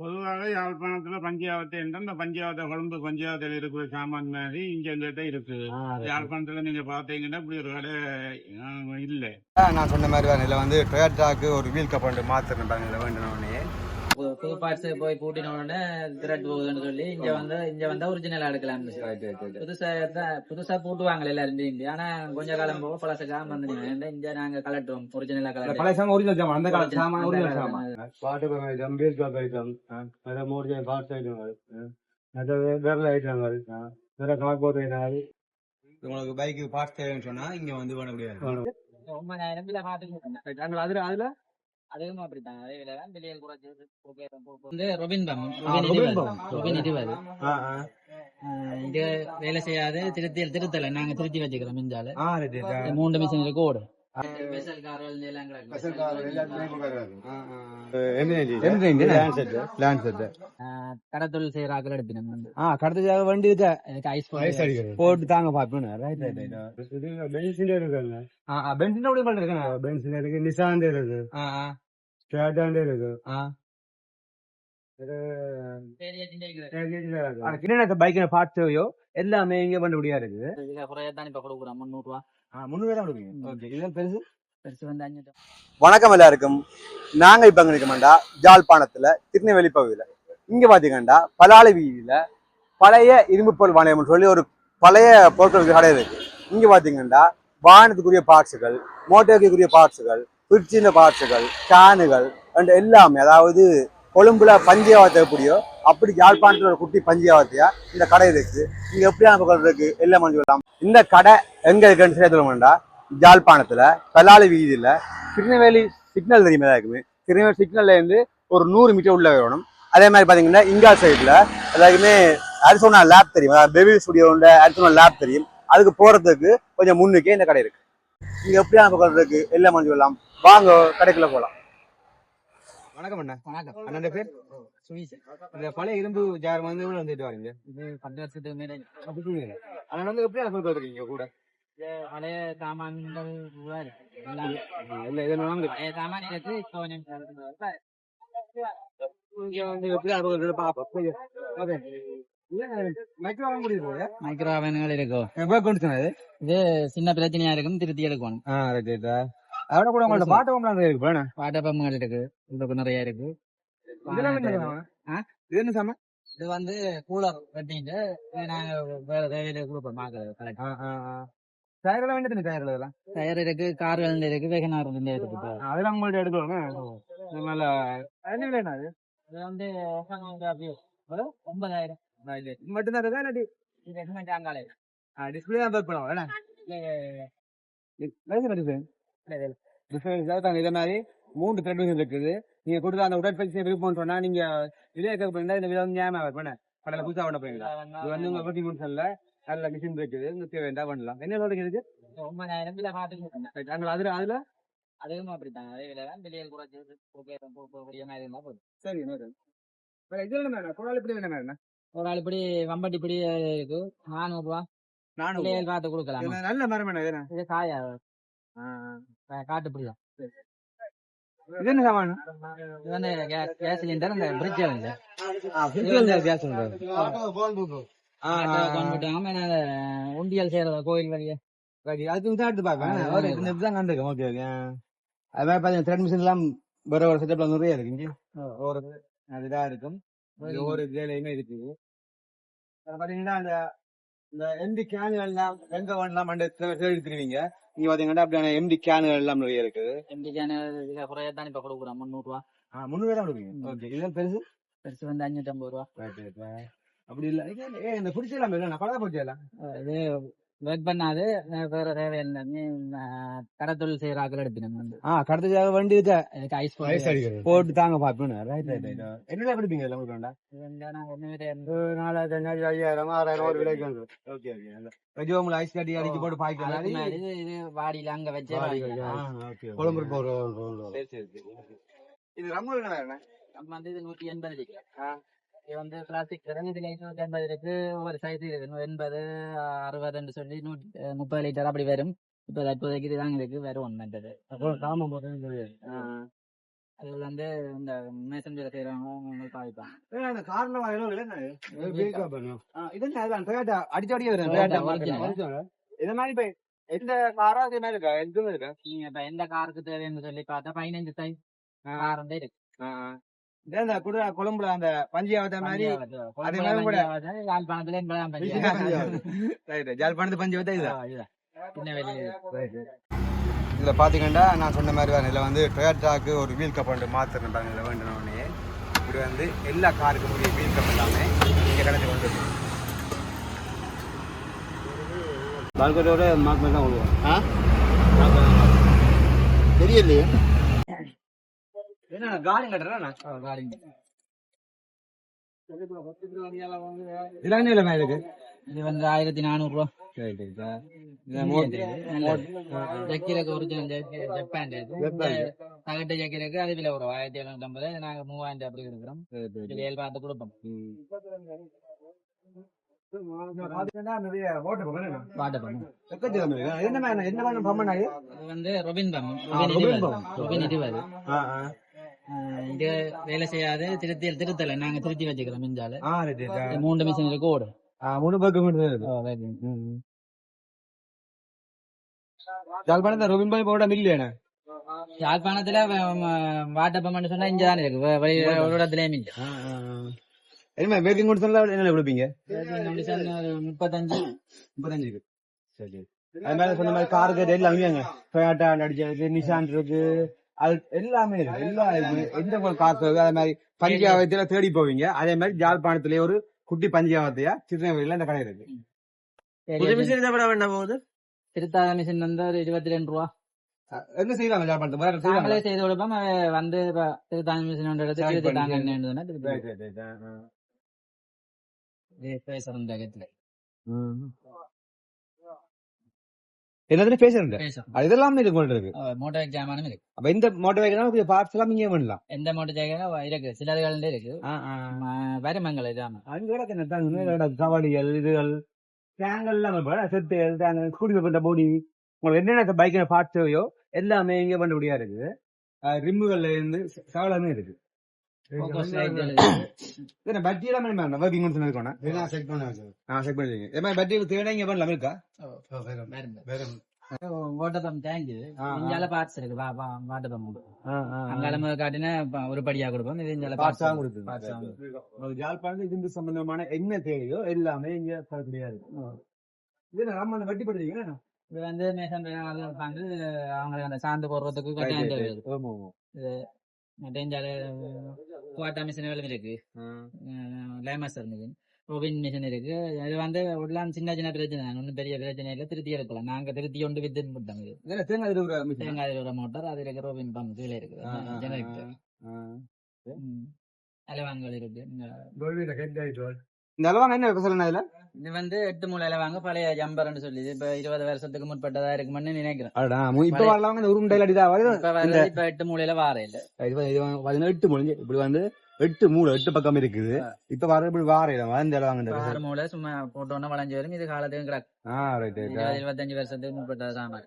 பொதுவாக யாழ்ப்பாணத்துல பஞ்சாவத்தை என்றால் இந்த பஞ்சாவத்தை கொழும்பு பஞ்சாவத்தில் இருக்கிற சாமான் மாதிரி இங்க எங்கிட்ட இருக்குது யாழ்ப்பாணத்துல நீங்க பாத்தீங்கன்னா இப்படி ஒரு கடை இல்ல. நான் சொன்ன மாதிரி தான் இதில் வந்து டொயாட்டாக்கு ஒரு வீல் கப் மாற்றணும் பாருங்க வேண்டினோடனே. புது பார்ட்ஸ் போய் கூட்டின உடனே திரட்டு போகுதுன்னு சொல்லி இங்க வந்து இங்க வந்தா ஒரிஜினல் எடுக்கலாம்னு சொல்லி. புதுசா புதுசா போட்டுவாங்க எல்லாரும் இந்தி ஆனா கொஞ்ச காலம் போக பழச வந்து இங்க நாங்க கலட்டுவோம். ஒரிஜினலா கலட்டு பழைய ஒரிஜினல் சாமான் அந்த கால சாமான் ஒரிஜினல் காலத்து பாட்டு ஐட்டம் வீல் கப் ஐட்டம் வேற மூணு பார்ட்ஸ் அது. விரல் ஐட்டங்கள் வேற போட்டு ஐட்டங்கள் உங்களுக்கு பைக்கு பார்ட்ஸ் தேவைன்னு சொன்னா இங்க வந்து பண்ண முடியாது. ஒன்பதாயிரம் அதுல அதுல? அதுவும் அப்படித்தான். அதே விலை தான் வெளியே குறைச்சி வந்து ரொபின் பம் ரொபின் இருபது இது வேலை செய்யாது திருத்தி திருத்தல. நாங்க திருத்தி வச்சுக்கிறோம் மிஞ்சால மூன்று மிஷின் இருக்கு ஓடும் கடத்தொழில் செய்யற ஆக்கள் ஆ வண்டி ஐஸ் போட்டு தாங்க பாப்பேன் ரைட் இருக்குங்க ஆ பென்சின் அப்படி பண்ணி பென்சின் இருக்கு நிசான் இருக்கு. ஆ ஆ. ஸ்டாண்ட் இருக்கு. ஆ. எல்லாமே இங்க பண்ண முடியாது இருக்குது குறையத்தான் இப்ப கொடுக்குறோம் முந்நூறு ரூபா வணக்கம் எல்லாருக்கும். நாங்க இப்ப எங்க இருக்கோம்டா ஜாழ்ப்பாணத்துல திருநெல்வேலி பகுதியில. இங்க பாத்தீங்கன்னா பலாளி வீதியில பழைய இரும்பு பொருள் வாணியம் சொல்லி ஒரு பழைய பொருட்களுக்கு கடை இருக்கு. இங்க பாத்தீங்கன்னா வாகனத்துக்குரிய பார்ட்ஸுகள் மோட்டருக்குரிய பார்ட்ஸுகள் பிரிச்சின பார்ட்ஸுகள் கேனுகள் அண்ட் எல்லாமே அதாவது கொழும்புல பஞ்சியாவத்தை எப்படியோ அப்படி யாழ்ப்பாணத்துல ஒரு குட்டி பஞ்சியாவத்தையா இந்த கடை இருக்கு. இங்க எப்படியான பொருள் இருக்கு எல்லாம் சொல்லலாம் இந்த கடை எங்க இருக்குன்னு சேர்த்துக்கோம்டா ஜாழ்ப்பாணத்துல பலாளி வீதியில திருநெல்வேலி சிக்னல் தெரியுமா இருக்குமே திருநெல்வேலி சிக்னல்ல இருந்து ஒரு நூறு மீட்டர் உள்ள வரணும் அதே மாதிரி பாத்தீங்கன்னா இங்கா சைடுல எல்லாருக்குமே அரிசோனா லேப் தெரியும். பேபி ஸ்டுடியோ ஸ்டுடியோட அரிசோனா லேப் தெரியும். அதுக்கு போறதுக்கு கொஞ்சம் முன்னுக்கே இந்த கடை இருக்கு. இங்க எப்படியான பக்கம் இருக்கு எல்லாம் மஞ்சள் வாங்க கடைக்குள்ள போலாம். வணக்கம் அண்ணா. வணக்கம். அண்ணன் பேர்? சுவிஸ் இந்த பழைய இரும்பு ஜார் வந்து எவ்வளவு வந்துட்டு வரீங்க? இது பத்து வருஷத்துக்கு மேல அப்படி சொல்லுங்க அண்ணன் வந்து எப்படியான பொருட்கள் இருக்கீங்க கூட? பழைய சாமான்கள். எல்லாம். இல்ல இது வாங்க பழைய சாமான் இருக்கு இப்போ இங்க வந்து எப்படியான பொருட்கள் பாப்போம் ஓகே மைக்ரோ வாங்க முடியுது மைக்ரோ அவன்கள் இருக்கும் எவ்வளவு கொண்டு சொன்னது இது? சின்ன பிரச்சனையா இருக்கும் திருத்தி எடுக்கணும். Ah right right. அதோட கூட உங்கள்ட்ட பாட்டு கம்பெனி இருக்கு போன வாட்டர் பம்புகள் இருக்கு இதுக்கு நிறைய இருக்கு. இது என்ன சாமான் இது வந்து கூலர் கட்டிட்டு நாங்க வேற தேவையில கொடுப்போம் மாக்கிறது கரெக்ட் ஆ ஆ ஆ. டயர் எல்லாம் வேண்டியது டயர் இருக்கு கார்கள் இருக்கு வேகனார் இருக்கு இப்போ. அதெல்லாம் உங்கள்ட்ட எடுக்கலாம்? நல்ல என்ன விலைண்ணா அது? இது வந்து அப்படியே ஒரு ஒன்பதாயிரம். மட்டும்தான் இருக்கா இல்லாட்டி? இது என்ன? ஜாங்காலே டிஸ்பிளே தான் பண்ணுவோம் லைசன்ஸ் டிஸ்பிளே டிஸ்பிளே இதே மாதிரி மூன்று த்ரெட் இருக்குது. நீங்க கொடுத்த அந்த உடற்பயிற்சி விருப்பம் சொன்னா நீங்க இதே கேட்க போறீங்களா இந்த விதம் ஞாபகம் பண்ண கடையில புதுசா பண்ண போறீங்களா இது வந்து உங்க வெட்டி முடிச்சல நல்ல மிஷின் இருக்குது இங்க தேவையா பண்ணலாம். என்ன சொல்றீங்க இதுக்கு? ஒன்பதாயிரம் பாத்துக்கிட்டு Right. அங்க அதுல அதுல? அதுவும் அப்படித்தான். அதே விலை தான் வெளியே குறைச்சி சரி இது என்ன குரால் இப்படி என்ன என்ன ஒரு ஆள் இப்படி வம்பட்டி இப்படி இருக்கு நானூறு ரூபா. பிள்ளைகள் பார்த்து கொடுக்கலாம். நல்ல மரம் என்ன இது? காயா. இது என்ன சாமான் இது வந்து கேஸ் கேஸ் சிலிண்டர் இந்த பிரிட்ஜ் வந்து. கேஸ் ஆ, கொண்டுட்டாங்க நான் அதை உண்டியல் செய்யறதா கோயில் வழியா? அது தான் எடுத்து பார்ப்பேன். ஆ. இந்த இதுதான் கண்டிருக்கேன் ஓகே ஓகே. அது மாதிரி பார்த்தீங்கன்னா த்ரெட் மிஷின் எல்லாம் வேற ஒரு செட்டப்ல நிறைய இருக்கு. இங்க ஒரு அதுதான் இருக்கும். ஒரு வேலையுமே இருக்குது. பாத்தீங்கன்னா அந்த இந்த எம்டி கேனுகள் எல்லாம் எங்க வேணலாம் மண்டை தேடி திருவீங்க இங்க பாத்தீங்கன்னா அப்படியான எம்டி கேனுகள் எல்லாம் நிறைய இருக்குது எம்டி இதுல குறைய தான் இப்ப கொடுக்குறோம்? முந்நூறு ரூபா. முன்னூறு தான் கொடுப்பீங்க. ஓகே இதெல்லாம் பெருசு? பெருசு வந்து அஞ்சூத்தி ஐம்பது ரூபா. Right. அப்படி இல்ல. ஏ இந்த பிடிச்சலாம் இல்லை பழக பிடிச்சலாம் ஒர்க் பண்ணாது வேற தேவையில்லை கடத்தொழில் செய்யற ஆக்கள் எடுப்பினோம் வந்து. ஆ கடத்த வண்டி இருக்கு. ஐஸ் போட்டு தாங்க பாப்பேன் ரைட் ரைட் ரைட் என்னென்ன கொடுப்பீங்க இதெல்லாம் உங்களுக்கு வேண்டாம் நாலாயிரத்தி அஞ்சாயிரம் ஐயாயிரம் ஆறாயிரம் ஒரு விலைக்கு வந்து. ஓகே ஓகே வெஜ் உங்களை ஐஸ் கட்டி அடிச்சு போட்டு பாய்க்க அதுக்கு மாதிரி. மேல இது வாடியில அங்க வச்சே. கொழம்பு இது ரம்மு என்ன? வேற நம்ம வந்து இது நூத்தி எண்பது வந்து பிளாஸ்டிக் இதுல நூத்தி எண்பது இருக்கு ஒவ்வொரு சைஸ் இருக்கு எண்பது அறுபதுன்னு சொல்லி அஹ் முப்பது லிட்டர் அப்படி வரும். இப்ப தற்போதைக்கு இதுதான் இருக்கு வெறும் ஒன்று அப்புறம் சாமான் போடுறது தெரியாது அது வந்து இந்த வேலை செய்யறவங்க அதான் டொயோட்டா அடிச்சு அடிக்க original. இந்த மாதிரி இப்ப எந்த காரோ அதே மாதிரி இருக்கா? எதுவும் இருக்கா? நீங்க எந்த காருக்கு தேவைன்னு சொல்லி பார்த்தா பதினஞ்சு சை கார் வந்து இருக்கு. இந்த குடு கொழும்புல அந்த பஞ்சியாவத்த மாதிரி. அதே மாதிரி கூட- யாழ்ப்பாணத்துல எண்பதாம் பஞ்சாயத்து ரைட் ஜாழ்ப்பாணத்து பஞ்சியாவத்த இது ஆ, இதுதான். சின்ன வெளியே இதுல பாத்தீங்கன்னா நான் சொன்ன மாதிரி தான் இதுல வந்து டொயோட்டாக்கு ஒரு வீல் கப் வந்து மாத்திருந்தாங்க இதுல வேண்டினோடனே இப்படி வந்து எல்லா காருக்கும் உரிய வீல் கப் எல்லாமே இங்க கிடைச்சு கொண்டு. பால்கட்டோட மார்க் தான் விடுவோம் தெரியலையே. என்ன காடி கட்டுறேன் காரிங்க இதெல்லாம் என்ன இல்லாம இருக்கு இது வந்து ஆயிரத்தி நானூறு ரூபா ஜக்கிரக்கு ஒரிஜினல் ஜப்பான் தகட்ட ஜக்கிரக்கு அது விலை வரும். ஆயிரத்தி எழுநூத்தி ஐம்பது. நாங்க மூவாயிரம் அப்படி இருக்கிறோம் ஏழு பார்த்து கொடுப்போம். நிறைய ஓட்டு பாட்ட பண்ணும் என்ன மாதிரி என்ன மாதிரி பம்மன் ஆகி இது வந்து ரொபின் பம் ரொபின் ரொபின் பம். இருபது இது வேலை செய்யாது திருத்தி திருத்தல. நாங்க திருத்தி வச்சுக்கிறோம் மிஞ்சால மூன்று மிஷின் இருக்கு ஓடும் மூணு பக்கம் கொண்டு ஜாழ்ப்பாணத்தை ரூபின் பாய் போட மில்லியன யாழ்ப்பாணத்துல வாட்டப்பம் சொன்னா இங்க தானே இருக்கு ஒரு இடத்துலயே மிஞ்ச என்ன பேக்கிங் கொடுத்தா என்ன கொடுப்பீங்க? ஒரு முப்பத்தஞ்சு. முப்பத்தஞ்சுக்கு சரி அது மேல சொன்ன மாதிரி காருக்கு எல்லாமே அங்க டொயாட்டா அடிச்சது நிஷான் இருக்கு. அது எல்லாமே இருக்கு. எல்லா எந்த காசு அதே மாதிரி பஞ்சாவத்துல தேடி போவீங்க. அதே மாதிரி ஜாழ்ப்பாணத்திலே ஒரு குட்டி பஞ்சாவத்தையா திருநெல்வேலியில இந்த கடை இருக்கு. திருத்தாத மிஷின் வந்து ஒரு இருபத்தி ரெண்டு ரூபா ஜாழ்ப்பாணத்துல வேற செய்வாங்க நாங்களே செய்து கொடுப்போம். அது வந்து திருத்தாத மிஷின் ஒன்று எடுத்து திருத்தாங்க. என்னன்னு எல்லாத்துலயும் பேசுறோம் அது இதெல்லாம் இது கொண்டு இருக்கு மோட்டர் ஜாமானும் இருக்கு. அப்ப இந்த மோட்டர் வெஹிக்கிள் பார்ட்ஸ் எல்லாம் இங்கே பண்ணலாம். எந்த மோட்டர் ஜாக இருக்கு. சிலர்கள் இருக்கு. ம- வருமங்கள் ஜாமான் அங்க கிடக்கு தாங்க? கவாடிகள் இதுகள் டேங்கல் எல்லாம் டேங்க் குடி பண்ண போடி உங்களுக்கு என்னென்ன பைக் பார்ட்ஸ் எல்லாமே இங்க பண்ணபடியா இருக்கு ரிம்முகள்ல இருந்து சகலமே இருக்கு. Focus light இருக்கு. என்ன பட்டி எல்லாம் பண்ணி இருக்கோம் செக் பண்ண ஆ செக் பண்ணி இதே மாதிரி பண்ணலாம் இருக்கா ஓட்டப்பம் பார்ட்ஸ் இருக்கு. வா வாட்டப்பம் காட்டினா ஒரு படியா கொடுப்போம். இது பார்ட்ஸ் ஜாழ்ப்பாணம் சம்பந்தமான என்ன தேவையோ எல்லாமே இங்க தரக்கூடியா இருக்கு இது நம்ம அந்த வட்டி படுறீங்க இது வந்து மேசன் இருப்பாங்க. அவங்க அந்த சாந்து போடுறதுக்கு குவாட்டா மிஷின் இருக்கு. லேமஸ் இருந்தது ரோபின் மிஷின் இருக்கு. இது வந்து உடலாம் சின்ன சின்ன பிரச்சனை. ஒண்ணும் பெரிய பிரச்சனை இல்லை. திருத்தி எடுக்கலாம். நாங்க திருத்தி கொண்டு வித்து போட்டோம் இது. தேங்காய் இருக்கிற தேங்காய் மோட்டார் அது இருக்கு ரோபின் பம்ப் கீழே இருக்கு. ஜெனரேட்டர் அலவாங்கள் இருக்கு. இந்த அளவாங்க என்ன சொல்லுங்க இதுல? இது வந்து எட்டு மூணு அலவாங்க பழைய ஜம்பர்னு சொல்லி இது இப்ப இருபது வருஷத்துக்கு முற்பட்டதா இருக்குமென்னு நினைக்கிறேன். இப்ப வரலாம் இந்த உருண்டை அடிதான் இப்ப எட்டு மூலையில வார இல்ல. பதினெட்டு முடிஞ்சு இப்படி வந்து எட்டு மூணு எட்டு பக்கம் இருக்குது. இப்ப வர இப்படி வார இடம் வந்து அளவாங்க ஆறு மூலை சும்மா போட்டோன்னா வளைஞ்சு வரும் இது காலத்துக்கும் கிடக்கு. இருபது, இருபத்தஞ்சு வருஷத்துக்கு முற்பட்ட சாமான்.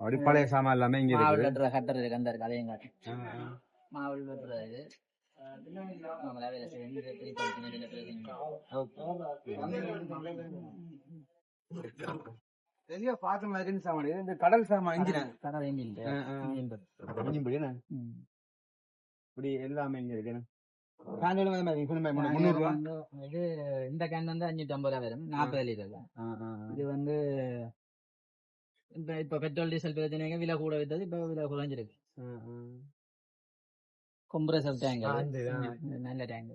அப்படி பழைய சாமான் எல்லாமே இங்க வெட்டுற கட்டர் இருக்கு அந்த இருக்கு அதையும் காட்டு. மாவுள் வெட்டுறது. சாமான் இந்த கடல் சாமான் இன்ஜின் கடை எங்க. இப்படி எல்லாமே இங்க இருக்கு இது இந்த கேன் வந்து அஞ்சூத்தி ஐம்பது ரூபா வரும் நாற்பது லிட்டர். இது வந்து இப்ப இப்ப பெட்ரோல் டீசல் பிரச்சனைக்கு விலை கூட வித்தது இப்ப விலை குறைஞ்சிருக்கு. Compressor tank. நல்ல டேங்க்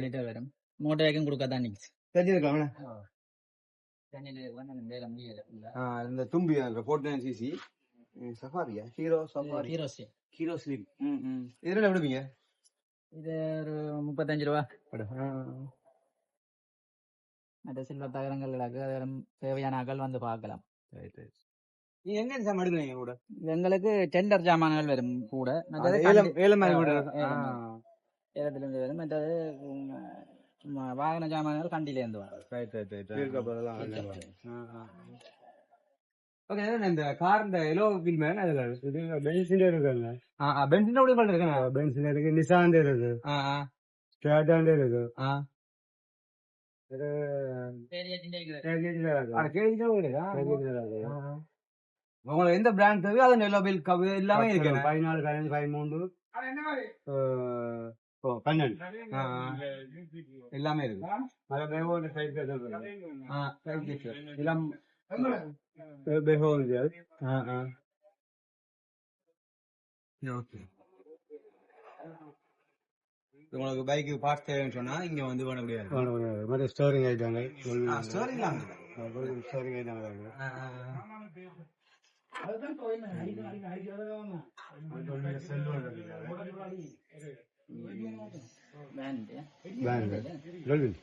லிட்டர் வரும்? மோட்டர் வேகம் கொடுக்க தான் நிக்குது தெரிஞ்சிருக்கலாம் இந்த தும்பி nine CC சஃபாரியா Hero Safari Hero C Hero slim இதுல விடுவீங்க? இது ஒரு முப்பத்தஞ்சு ரூபா. அட, ஆ, மற்ற சில்வர் தகரங்கள் கிடக்கு அதில் தேவையான ஆக்கள் வந்து பார்க்கலாம். ரைட் ரைட் எங்களுக்கு டெண்டர் சாமான்கள் வரும் கூட. மற்றது ஏலம் ஏலம் மாதிரி கூட ஆ, ஏலம். ஏலத்துல இருந்து வரும். மற்றது சும்மா வாகன சாமான்கள் கண்டியில இருந்து வரும் ஓகே இந்த கார் இந்த எலோ வீல் மேல அதுல இது பென்சின் இருக்குங்க பென்சின் கூட இருக்கு பென்சின் இருக்கு. நிசான் இருக்கு. ஆ ஆ. ஸ்டாண்டாண்ட் இருக்கு. ஆ. இது கேஜில கேஜில இருக்கு. உங்களுக்கு எந்த பிராண்ட் தேவையோ அது எல்லோ வீல் கவு எல்லாமே இருக்கு பதினாலு பதினஞ்சு பதிமூன்று ஓ பன்னெண்டு. எல்லாமே இருக்கு. எல்லாம் உங்களுக்கு பைக்கு பார்ட்ஸ் தேவைன்னு சொன்னா இங்க வந்து பண்ண முடியாது மற்ற ஸ்டோரிங் ஆயிட்டாங்க ஸ்டோரிங்லாம் ஸ்டோரிங் ஆயிட்டாங்க பேண்ட் பேங்க் டொல்பின்.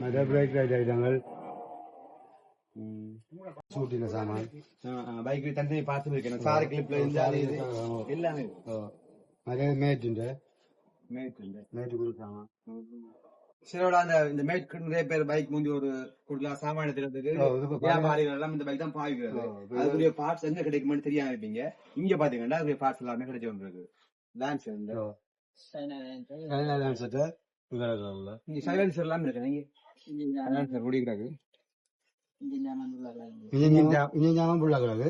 மற்ற பிரேக் லைட் ஆயிட்டாங்க சூட்டின சாமான். பைக்கு தந்தை பார்த்து வைக்கணும் சாரி கிளிப்ல இருந்து எல்லாமே. மேட் உண்டு. சிலோட அந்த இந்த மேட் நிறைய பேர் பைக் முந்தி ஒரு கொடுக்கலாம் சாமான எடுத்துறதுக்கு ஓ, இது இப்ப வியாபாரிகள் எல்லாம் இந்த பைக் தான் இப்ப அதுக்குரிய பார்ட்ஸ் எங்க கிடைக்கும்னு தெரியாம இருப்பீங்க. இங்க பாத்தீங்கன்னா அதுக்குரிய பார்ட்ஸ் எல்லாமே கிடைச்சு வந்துருக்கு லான்ச் இந்த சைலன்சர் எல்லாம் இருக்கு. நீங்க சைலன்சர் ஓடிக்கிறாங்க இன்ஜின் ஞாபகம் பிள்ளைக்கிறாங்க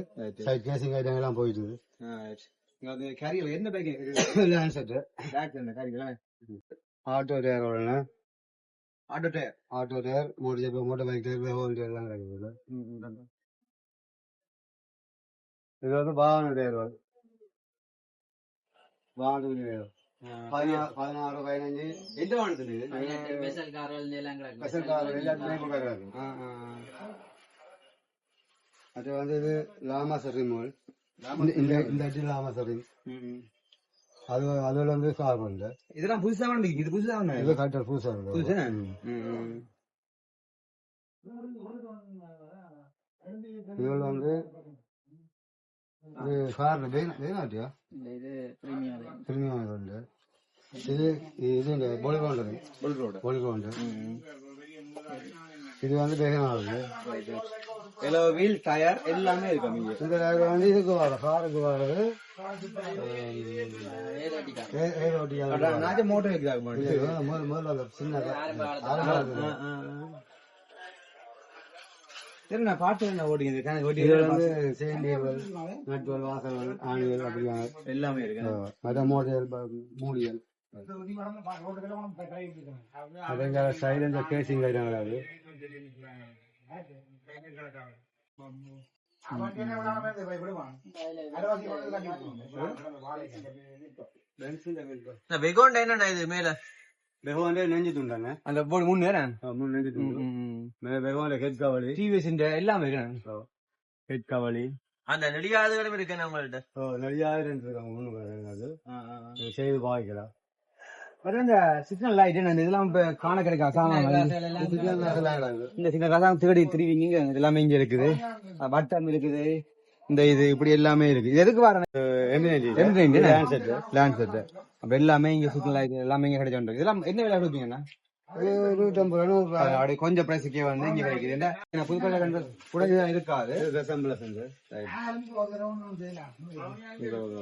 கேசிங் ஐட்டம் எல்லாம் போயிட்டு என்ன பைக் என்ன கேரியர் ஆட்டோ டயர் உடனே auto tyre auto tyre motor Jeff motor bike tyre hole tyre எல்லாம் கிடைக்குது இது வந்து வாகன டயர் வரும் வாகன டயர் பதினாறு பதினஞ்சு எந்த ஸ்பெஷல் ஸ்பெஷல் கார் அது வந்து இது லாமா இந்த லாமா சரி அது அதில் வந்து கார்பன் இதெல்லாம் புதுசா வந்து இது புதுசா வந்து இது கட்டர் புதுசாக இருக்குது புதுசா? இதில் வந்து இது வேணாட்டியா இந்த இது பிரீமியம் உண்டு இது இது இந்த பொலிகோண்டு புல் ரோடு பொலிகோண்டு இது வந்து எல்லோ வீல் டயர் எல்லாமே இருக்கு நீங்க இந்த இது வந்து இதுக்கு வர காருக்கு நாஜ மோட்டர் வைக்கிறாங்க முதல்ல முதல்ல அந்த சின்ன சரி நான் பாட்டு என்ன ஓடிங்க இது வந்து சேண்டியல் நட்டுவல் வாசல்கள் ஆணிகள் அப்படியான எல்லாமே இருக்கு. மோட்டல் மூடியல் அதங்க சைலண்ட் கேசிங் லைட்டாக கிடையாது வெகோண்டா என்னடா இது மேல வெகோண்டே நெஞ்சு துண்டாங்க அந்த போர்டு மூணு நேரம் மூணு நெஞ்சு துண்டு மேலே வெகோண்டே ஹெட் கவலி டிவிஎஸ் எல்லாமே இருக்கு ஹெட் கவலி அந்த நெடியாதுகளும் இருக்கு நம்மள்ட்ட ஓ ரெண்டு இருக்காங்க அது இது செய்து பாய்க்கலாம் இந்த சிக்னல் லைட் என்ன இதெல்லாம் இப்ப காண கிடைக்கா சாமான் இந்த சிக்னல் தான் தேடி திருவிங்க. எல்லாமே இங்க இருக்குது. வட்டம் இருக்குது. இந்த இது இப்படி எல்லாமே இருக்கு இது எதுக்கு வர லேண்ட் செட் லேண்ட் செட் அப்ப எல்லாமே இங்க சிக்னல் லைட் எல்லாமே இங்க கிடைச்சு இதெல்லாம் என்ன விலை நூற்றம்பது ரூபா அப்படி கொஞ்சம் பிரைஸுக்கே வந்து இங்க கிடைக்குது. என்ன ஏன்னா கண்ட இருக்காது.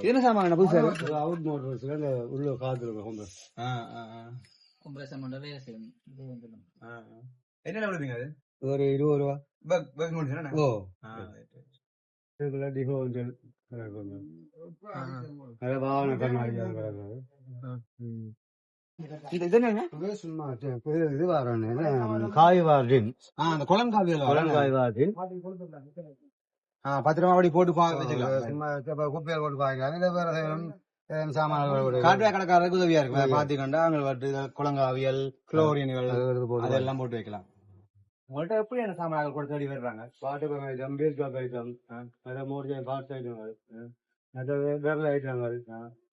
என்ன சாமான் புதுசா? அவுட் மோட்டர்ஸ்ல இந்த உள்ள காத்து இருக்கும் வேலை செய்யணும் என்ன அது? ஒரு இருபது ரூபா. பக் ஓ. இதுக்குள்ள வாகன கண்ணாடி இந்த இது என்ன? இது சும்மா இது இது வரணும் காய் வார்டின் ஆ அந்த அப்படி போட்டு குப்பையில் போட்டு வேற ஒரு காட்டுவே கடைக்காரருக்கு உதவியா இருக்கும். பாத்துக்கண்டா அங்க வட்டு குளங்காவியல் போட்டு அதெல்லாம் போட்டு வைக்கலாம். உங்கள்ட்ட எப்படி அந்த சாமான்கள் கொடுத்து தேடி வர்றாங்க? பாட்டு ஐட்டம் பீஸ் பாக் ஐட்டம் அதை மூணு பார்ட்ஸ் ஐட்டங்கள்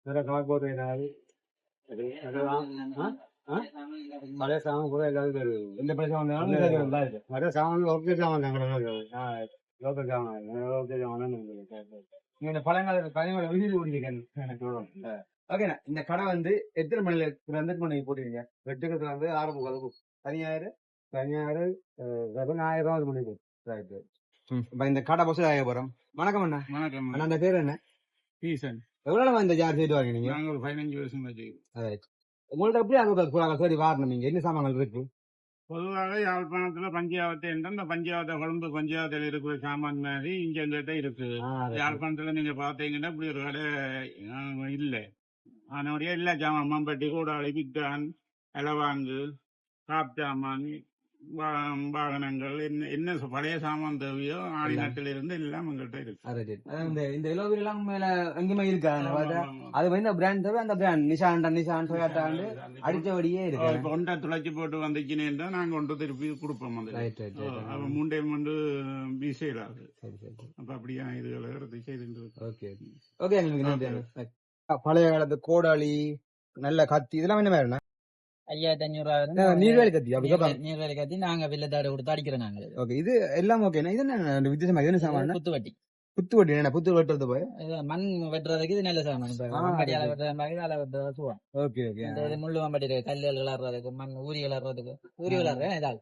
வேற கணக்கு போட்டு பழைய சாமான் கூட எல்லாரும் எந்த பிரச்சனை வந்தாலும் மற்ற சாமான் லோக்கல் சாமான் லோக்கல் சாமான் லோக்கல் சாமான் நீங்க இந்த பழங்கால பழங்கால ஓகேண்ணா இந்த கடை வந்து எத்தனை மணில எத்தனை மணிக்கு போட்டுருக்கீங்க? வெட்டுக்கத்துல வந்து ஆரம்ப கலப்பு தனியார் பதினாயிரம் ரூபா முடியுது ரைட்டு இப்ப இந்த கடை பஸ் ஆக வணக்கம் அண்ணா. வணக்கம் அண்ணா. அந்த பேர் என்ன? எவ்வளவு இந்த ஜார் செய்து வாங்க நீங்க நாங்க ஒரு பதினஞ்சு வருஷம் உங்கள்ட்ட எப்படி அங்க தேடி வாரணும் நீங்க? என்ன சாமான்கள் இருக்கு? பொதுவாக யாழ்ப்பாணத்துல பஞ்சாவத்தை என்ற இந்த பஞ்சாவத்தை கொழும்பு பஞ்சாவத்தில் இருக்கிற சாமான் மாதிரி இங்க எங்கிட்ட இருக்கு. யாழ்ப்பாணத்துல நீங்க பாத்தீங்கன்னா இப்படி ஒரு கடை இல்ல. அதனுடைய எல்லா சாமான் மம்பட்டி கூடாளி பிக்கான் இலவாங்கு காப் சாமான் வா- வாகனங்கள் என்ன என்ன பழைய சாமான் தேவையோ ஆடிநாட்டில் இருந்து எல்லாம் எங்கள்கிட்ட இருக்கு. இந்த இந்த எல்லாம் மேல எங்குமே இருக்கா? அது வந்து பிராண்ட் தவிர அந்த பிராண்ட் நிஷான் நிஷான் டொயோட்டாண்டு அடிச்சபடியே இருக்கு? இப்ப ஒன்றை துளைச்சி போட்டு வந்துச்சுன்னு நாங்க ஒன்று திருப்பி கொடுப்போம் ரைட் அவன் மூண்டை வந்து சரி சரி அப்ப அப்படியா இதுகளை எடுத்து. Okay okay. பழைய காலத்து கோடாளி நல்ல கத்தி இதெல்லாம் என்ன வேற ஐயாயிரத்தி அஞ்சூறு நீர்வேலி கத்தி நீர்வேலி- கத்தி நாங்க வில்லத்தாடு கொடுத்து அடிக்கிறோம் நாங்க. ஓகே இது எல்லாம் ஓகே இது என்ன வித்தியாசமா இது என்ன சாமான் குத்து வட்டி புத்து வட்டி என்ன புத்து வெட்டுறது போய்? மண் வெட்டுறதுக்கு இது நல்ல சாமான். அது. வெட்டுற மாதிரி வெட்டுறதா சுவம் ஓகே ஓகே இந்த இது முள்ளு இருக்கு கல்லுகள் விளாடுறதுக்கு மண் ஊரி விளாடுறதுக்கு ஊரி. விளாடுறேன் இதால்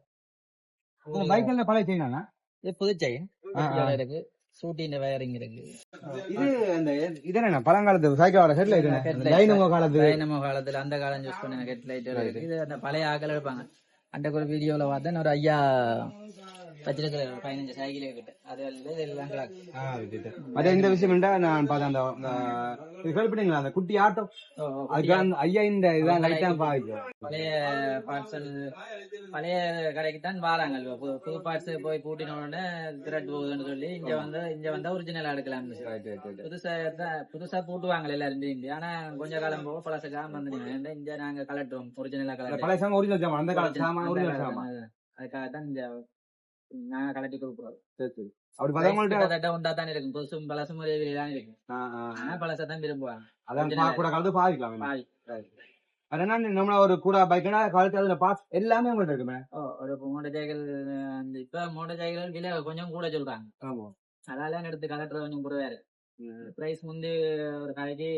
பைக்ல பழைய செய்யணும் இது புதுச்சை. இருக்கு. சூட்டின் வயரிங் இருக்கு. இது அந்த இது என்ன பழங்காலத்து சைக்கிள் வர செட்ல இது Headlight. டைனமோ காலத்து. டைனமோ காலத்துல அந்த காலம் யூஸ் பண்ண ஹெட் லைட் இருக்கு இது அந்த பழைய ஆக்கள் எடுப்பாங்க. அந்த ஒரு வீடியோல பார்த்தேன். ஒரு ஐயா அது இந்த விஷயம் என்ன, நான் பார்த்தேன் அந்த அந்த இது கேள்விப்பட்டீங்களா அந்த குட்டி ஆட்டோ ஓ, ஓ, அதுக்கு அந்த ஐயா இந்த இதான் லைட்டா பாவிக்கும் பழைய பார்சல் பழைய கடைக்கு தான் வாராங்க புது- பார்ட்ஸ் போய் கூட்டின உடனே திரட்டு போகுதுன்னு சொல்லி இங்க வந்து இங்க வந்தா ஒரிஜினல் எடுக்கலாம் புதுசா புதுசா பூட்டுவாங்க எல்லாரும் இங்க ஆனா கொஞ்ச காலம் போக பழசக்கா வந்து இங்க நாங்க கலட்டுவோம் ஒரிஜினலா அந்த கலட்டு பழைய சாமான் ஒரிஜினல் சாமான் அந்த காலத்து சாமான் ஒரிஜினல் சாமான் அதுக்காக தான் இந்த நாங்க கலட்டி கொடுக்குறோம் அப்படி பார்த்தா உங்கள்ட்ட கிட்டத்தட்ட உண்டா தான் இருக்கும் புதுசும் பழசும் ஒரே தான் இருக்கும். ஆனா பழசை தான் விரும்புவாங்க அதான் கூட கலந்து பாதிக்கலாம். பாதி. அது என்ன நம்மள ஒரு கூட பைக்னா கழுத்து அதுல பார்ட்ஸ் எல்லாமே உங்கள்ட்ட இருக்குமே ஒரு மோட்டர் சைக்கிள் இப்ப மோட்டர் சைக்கிள் விலை கொஞ்சம் கூட சொல்றாங்க ஆமா அதெல்லாம் எடுத்து கலட்டுறது கொஞ்சம் கூட வேற பிரைஸ் முந்தி ஒரு கடைக்கு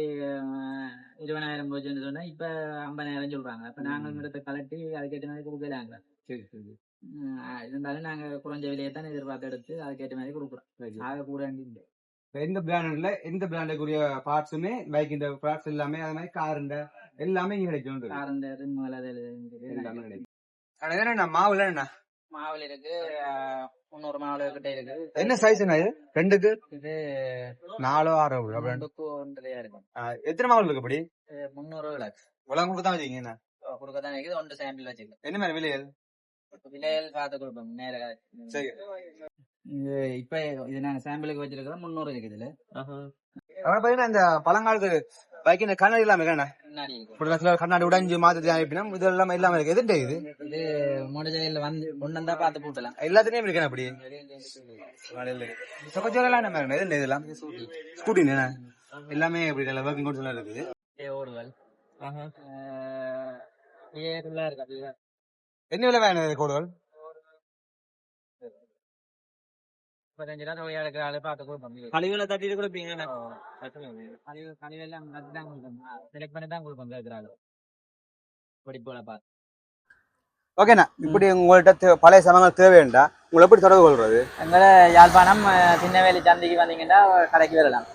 இருபதாயிரம் போச்சுன்னு சொன்னா இப்ப ஐம்பதாயிரம் சொல்றாங்க. அப்ப நாங்க எடுத்து கலட்டி அதுக்கேற்ற மாதிரி கொடுக்கலாங்க சரி சரி. அஹ், இருந்தாலும் நாங்க குறைஞ்ச விலையை தான் எதிர்பார்த்து எடுத்து அதுக்கேற்ற மாதிரி கொடுக்குறோம். ஆக கூட எந்த பிராண்ட்ல எந்த பிராண்டுக்குரிய பார்ட்ஸுமே பைக் இந்த பார்ட்ஸ் எல்லாமே அது மாதிரி கார் எல்லாமே இங்க கிடைக்கும் காரந்த ரிம்மல் அது எல்லாமே கிடைக்கும் இது என்ன மாவுல இருக்கு. முந்நூறு மாவுல கிட்ட இருக்கு. என்ன சைஸ் என்ன இது? ரெண்டுக்கு? இது நாலோ ஆறோ ரெண்டுக்கு ஒன்றரையா இருக்கும். எத்தனை மாவுல இருக்கு அப்படி இது முந்நூறு உலகம் கொடுத்தா வச்சுக்கீங்க என்ன? கொடுக்க தான் இருக்குது ஒன்று சாம்பிள் வச்சுக்கலாம் என்ன மாதிரி விலைகள்? விலைகள் பார்த்து கொடுப்போம். நேர. சரி. இது இப்ப இது நாங்க சாம்பிளுக்கு வச்சிருக்கிறோம். முந்நூறு இருக்குது இதுல. அப்புறம் பாத்தீங்கன்னா இந்த பழங்காலத்து பைக் இந்த கண்ணாடி இல்லாம இருக்கா இருக்கு. இப்படி சில கண்ணாடி உடைஞ்சு மாத்தி அனுப்பினா இது எல்லாமே இல்லாம இருக்கு எதுண்ட இது? இது வந்து ஒன்னு வந்தா பார்த்து போட்டலாம். எல்லாத்துலயும் இருக்கேன் அப்படி? சொக்கச்சோரெல்லாம் என்ன மாதிரி எதுண்ட இதெல்லாம்? ஸ்கூட்டி என்ன எல்லாமே நல்ல ஒர்க்கிங் கொண்டு இருக்குது. இருக்கு அதுதான் என்ன விலை வேணும் கோடுகள்? முப்பத்தஞ்சு ரூபா தொகையா இருக்கிற ஆளு பார்த்து கொடுப்போம் கழிவுல தட்டிட்டு கொடுப்பீங்க கழிவு கொடுப்போம் செலக்ட் பண்ணி தான் கொடுப்போம் பார்த்து ஓகேண்ணா இப்படி உங்கள்ட்ட தே- பழைய சாமான்கள் தேவைண்டா உங்களை எப்படி தொடர்பு கொள்றது எங்களை யாழ்ப்பாணம் சின்னவேலி சந்தைக்கு வந்தீங்கன்னா கடைக்கு வரலாம்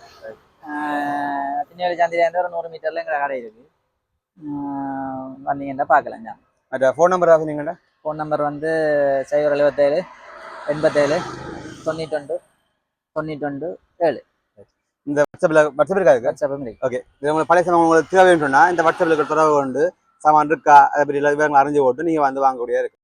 சின்னவேலி சந்தையிலேருந்து ஒரு நூறு மீட்டர்ல எங்களை கடை இருக்கு அஹ், வந்தீங்கன்னா பார்க்கலாம் ஃபோன் நம்பர் சொன்னீங்கண்ணா ஃபோன் நம்பர் வந்து சைபர் எழுபத்தேழு எண்பத்தேழு தொண்ணூற்றொண்டு தொண்ணூற்றொண்டு ஏழு. இந்த வாட்ஸ்அப்ல வாட்ஸ்அப் இருக்காது வாட்ஸ்அப்பும் இருக்கு. ஓகே இது உங்களுக்கு பழைய சாமான் உங்களுக்கு தேவைன்னு சொன்னா இந்த வாட்ஸ்அப்ல இருக்கிற தொடர்பு கொண்டு சாமான் இருக்கா அதை பற்றி எல்லா விவரங்களும் அறிஞ்சு போட்டு நீங்க வந்து வாங்கக்கூடிய இருக்கு